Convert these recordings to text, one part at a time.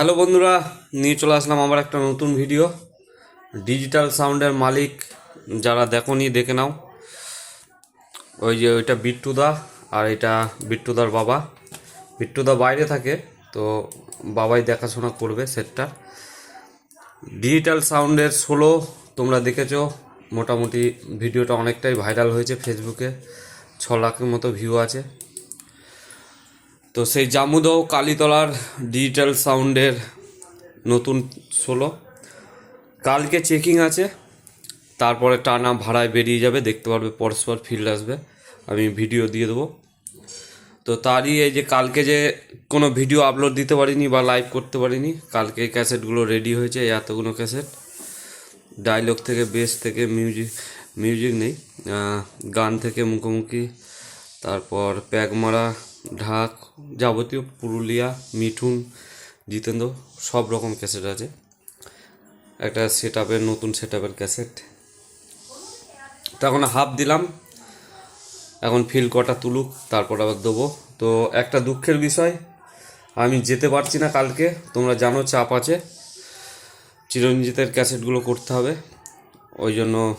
Hello বন্ধুরা, নিয়ে চলে আসলাম আমার একটা নতুন ভিডিও ডিজিটাল সাউন্ডের মালিক যারা দেখোনি, দেখে নাও। ওই যে ওইটা বিট্টুদা আর এটা বিট্টুদার বাবা। বিট্টুদা বাইরে থাকে, তো বাবাই দেখাশোনা করবে সেটটা ডিজিটাল সাউন্ডের ষোলো তোমরা দেখেছ, মোটামুটি ভিডিওটা অনেকটাই ভাইরাল হয়েছে ফেসবুকে ছ লাখের মতো ভিউ আছে। তো সেই জামুদহ কালীতলার ডিজিটাল সাউন্ডের নতুন ষোলো কালকে চেকিং আছে, তারপরে টানা ভাড়ায় বেরিয়ে যাবে, দেখতে পারবে, পরস্পর ফিল্ড আসবে। আমি ভিডিও দিয়ে দেবো। তো তারই এই যে কালকে যে কোনো ভিডিও আপলোড দিতে পারিনি বা লাইভ করতে পারিনি, কালকে ক্যাসেটগুলো রেডি হয়েছে এতগুলো ক্যাসেট ডায়লগ থেকে বেস থেকে মিউজিক মিউজিক নেই। গান থেকে মুখোমুখি, তারপর প্যাগমারা ঢাক, যাবতীয় পুরুলিয়া, মিঠুন, জিতেন্দ্র, সব রকম ক্যাসেট আছে। একটা সেট আপের নতুন সেট আপের ক্যাসেট তখন হাফ দিলাম। এখন ফিল কটা তুলুক, তারপর আবার দেবো। তো একটা দুঃখের বিষয়, আমি যেতে পারছি না কালকে। তোমরা জানো চাপ আছে। চিরঞ্জিতের ক্যাসেটগুলো করতে হবে। ওই জন্য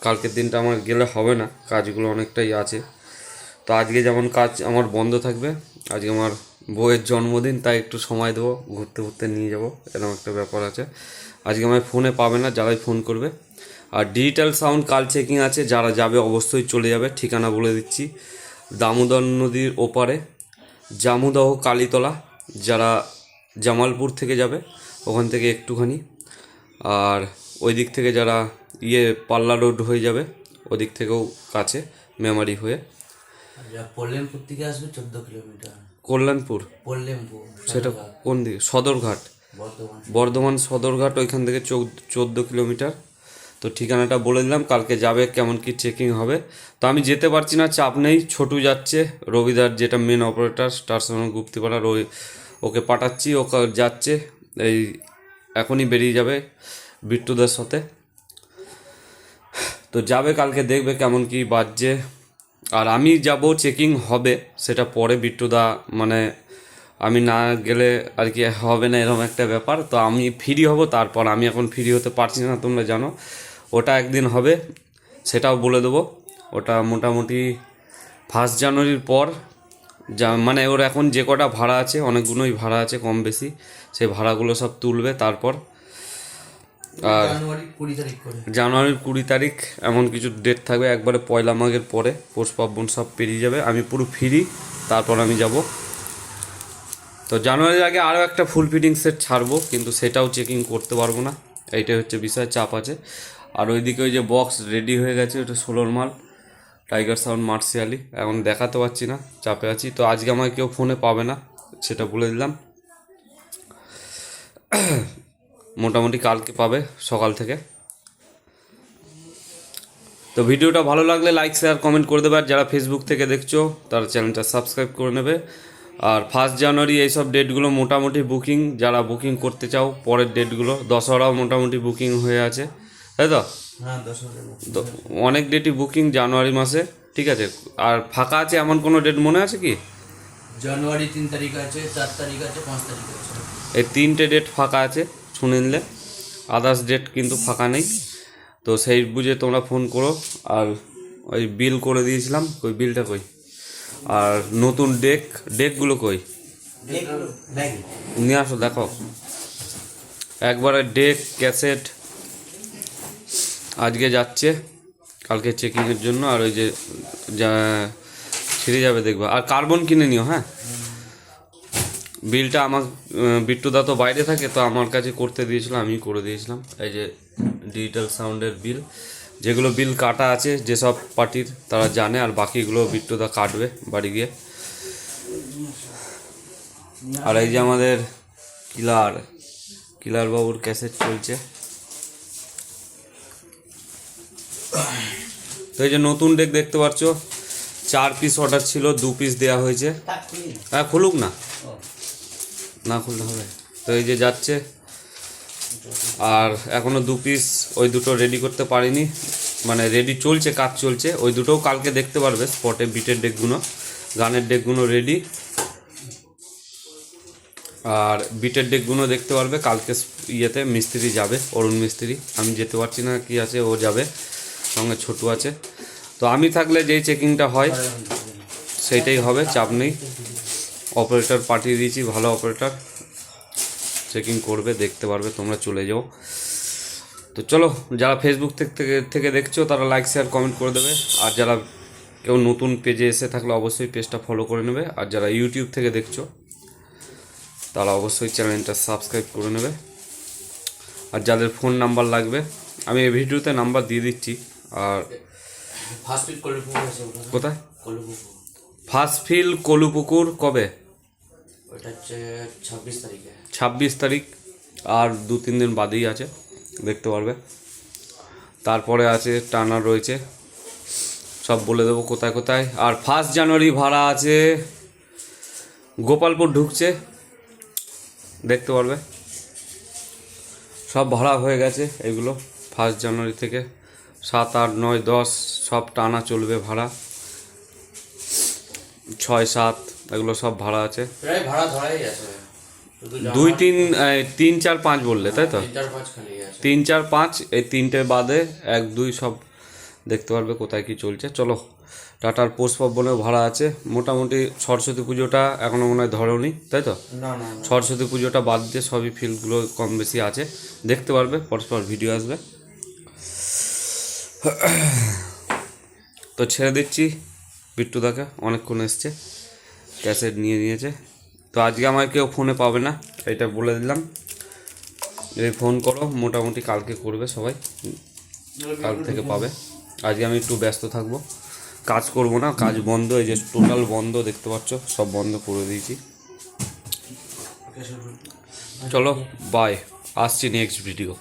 কালকের দিনটা আমার গেলে হবে না। কাজগুলো অনেকটাই আছে। তো আজকে যেমন কাজ আমার বন্ধ থাকবে, আজকে আমার বউয়ের জন্মদিন, তাই একটু সময় দেবো, ঘুরতে ঘুরতে নিয়ে যাব, এরকম একটা ব্যাপার আছে। আজকে আমার ফোনে পাবে না, যারাই ফোন করবে। আর ডিজিটাল সাউন্ড কাল চেকিং আছে, যারা যাবে অবশ্যই চলে যাবে, ঠিকানা বলে দিচ্ছি। দামোদর নদীর ওপারে, জামুদহ কালীতলা, যারা জামালপুর থেকে যাবে, ওখান থেকে একটুখানি। আর ওই দিক থেকে যারা ইয়ে পাল্লা রোড হয়ে যাবে, ওদিক থেকেও কাছে মেমারি হয়ে। যা পল্লেমপুর থেকে আসবে চোদ্দ কিলোমিটার। কল্যাণপুর? সেটা কোন দিকে? সদরঘাট। বর্ধমান। সদরঘাট ওইখান থেকে চোদ্দ কিলোমিটার। তো ঠিকানাটা বলে দিলাম কালকে যাবে কেমন কি চেকিং হবে। তো আমি যেতে পারছি না চাপ নেই ছোটু যাচ্ছে রবিদার যেটা মেন অপারেটর স্টার সঙ্গে গুপ্তিপাড়ার ওই ওকে পাঠাচ্ছি ওকে যাচ্ছে এই এখনই বেরিয়ে যাবে বিট্টুদের সাথে। তো যাবে কালকে দেখবে কেমন কি বাজছে। আর আমি যাব চেকিং হবে, সেটা পরে বিট্টুদা মানে আমি না গেলে আর কি হবে না, এরকম একটা ব্যাপার। তো আমি ফ্রি হব, তারপর আমি এখন ফ্রি হতে পারছি না, তোমরা জানো। ওটা একদিন হবে, সেটাও বলে দেবো। ওটা মোটামুটি ফার্স্ট জানুয়ারির পর, যা মানে ওর এখন যে কটা ভাড়া আছে, অনেকগুলোই ভাড়া আছে, কম বেশি। সেই ভাড়াগুলো সব তুলবে, তারপর আর জানুয়ারি কুড়ি তারিখ জানুয়ারির কুড়ি তারিখ এমন কিছু ডেট থাকবে। একবারে পয়লা মাঘের পরে পৌষ পার্বণ সব পেরিয়ে যাবে। আমি পুরো ফ্রি তারপর আমি যাব। তো জানুয়ারির আগে আরও একটা ফুল ফিটিং সেট ছাড়বো কিন্তু সেটাও চেকিং করতে পারব না। এইটাই হচ্ছে বিষয় চাপ আছে। আর ওইদিকে ওই যে বক্স রেডি হয়ে গেছে ওটা ষোলোর মাল টাইগার সাউন্ড মার্শিয়ালি এখন দেখাতে পারছি না চাপে আছি। তো আজকে আমাকে কেউ ফোনে পাবে না সেটা বলে দিলাম। মোটামুটি কালকে পাবে সকাল থেকে। তো ভিডিওটা ভালো লাগলে লাইক শেয়ার কমেন্ট করে দেবে। আর যারা ফেসবুক থেকে দেখছ তারা চ্যানেলটা সাবস্ক্রাইব করে নেবে। আর ফার্স্ট জানুয়ারি এইসব ডেটগুলো মোটামুটি বুকিং যারা বুকিং করতে চাও পরের ডেটগুলো দশহরাও মোটামুটি বুকিং হয়ে আছে। তাই তো? হ্যাঁ তো অনেক ডেটই বুকিং জানুয়ারি মাসে ঠিক আছে? আর ফাঁকা আছে এমন কোনো ডেট মনে আছে কি? জানুয়ারি তিন তারিখ আছে চার তারিখ আছে পাঁচ তারিখ আছে। এই তিনটে ডেট ফাঁকা আছে। শুনে নিলে। আদার্স ডেট কিন্তু ফাঁকা নেই। তো সেই বুঝে তোমরা ফোন করো। আর ওই বিল করে দিয়েছিলাম। ওই বিলটা কই? আর নতুন ডেক ডেকগুলো কই? নিয়ে আসো, দেখো। একবারে ডেক ক্যাসেট আজকে যাচ্ছে। কালকে চেকিংয়ের জন্য। আর ওই যে, যা, ছিঁড়ে যাবে দেখবা। আর কার্বন কিনে নিও হ্যাঁ? বিলটা আমার বিট্টুদা তো বাইরে থাকে, তো আমার কাছে করতে দিয়েছিল আমি করে দিয়েছিলাম। এই যে ডিজিটাল সাউন্ডের বিল, যেগুলো বিল কাটা আছে, যেসব পার্টির তারা জানে, আর বাকিগুলো বিট্টুদা কাটবে বাড়ি গিয়ে। আর এই যে আমাদের কিলার কিলার বাবুর ক্যাসেট চলছে। তো এই যে নতুন ডেক দেখতে পাচ্ছ, চার পিস অর্ডার ছিল, দু পিস দেওয়া হয়েছে। হ্যাঁ খুলুক না। না খুললে হবে। তো এই যে যাচ্ছে। আর এখনও দু পিস ওই দুটো রেডি করতে পারিনি। মানে রেডি চলছে কাজ চলছে। ওই দুটোও কালকে দেখতে পারবে স্পটে বিটের ডেকগুলো গানের ডেকগুলো রেডি আর বিটের ডেকগুলো দেখতে পারবে কালকে ইয়েতে মিস্ত্রি যাবে অরুণ মিস্ত্রি। আমি যেতে পারছি না কি আছে ও যাবে। সঙ্গে ছোটু আছে। তো আমি থাকলে যেই চেকিংটা হয় সেইটাই হবে চাপ নেই। অপারেটর পাঠিয়ে দিয়েছি ভালো অপারেটর চেকিং করবে দেখতে পারবে তোমরা চলে যাও। তো চলো যারা ফেসবুক থেকে থেকে- দেখছ তারা লাইক শেয়ার কমেন্ট করে দেবে। আর যারা কেউ নতুন পেজে এসে থাকলে অবশ্যই পেজটা ফলো করে নেবে। আর যারা ইউটিউব থেকে দেখছ তারা অবশ্যই চ্যানেলটা সাবস্ক্রাইব করে নেবে। আর যাদের ফোন নাম্বার লাগবে আমি এই ভিডিওতে নাম্বার দিয়ে দিচ্ছি। আর কোথায়? কলিপুকুর। ফার্স্ট ফিল কলুপুকুর কবে? ছাব্বিশ তারিখ। আর দু তিন দিন বাদেই আছে, দেখতে পারবে। তারপরে আছে টানা রয়েছে, সব বলে দেবো কোথায় কোথায়। আর ফার্স্ট জানুয়ারি ভাড়া আছে, গোপালপুর ঢুকছে, দেখতে পারবে। সব ভাড়া হয়ে গেছে এগুলো ফার্স্ট জানুয়ারি থেকে। সাত, আট, নয়, দশ, সব টানা চলবে ভাড়া। ছয়, সাত এগুলো সব ভাড়া আছে। প্রায় ভাড়া ধরাই আছে। দুই তিন তিন চার পাঁচ বললে তাই তো? তিন চার পাঁচ এই তিনটে বাদে এক দুই সব দেখতে পারবে কোথায় কি চলছে। চলো টাটার পোস্ট পাবনেও ভাড়া আছে। মোটামুটি সরস্বতী পুজোটা এখনও মনে হয় ধরেনি তাই তো? সরস্বতী পুজোটা বাদ দিয়ে সবই ফিল্ডগুলো কম বেশি আছে। দেখতে পারবে পরস্পর ভিডিও আসবে। তো ছেড়ে দিচ্ছি বিট্টুদাকে অনেকক্ষণ এসছে। ক্যাসেট নিয়ে নিয়েছে। তো আজকে আমার কেউ ফোনে পাবে না, এটা বলে দিলাম। এই ফোন করো, মোটামুটি কালকে করবে সবাই, কাল থেকে পাবে। আজকে আমি একটু ব্যস্ত থাকব, কাজ করব না, কাজ বন্ধ, এই যে টোটাল বন্ধ দেখতে পাচ্ছ, সব বন্ধ করে দিয়েছি। চলো বাই আসছি নেক্সট ভিডিও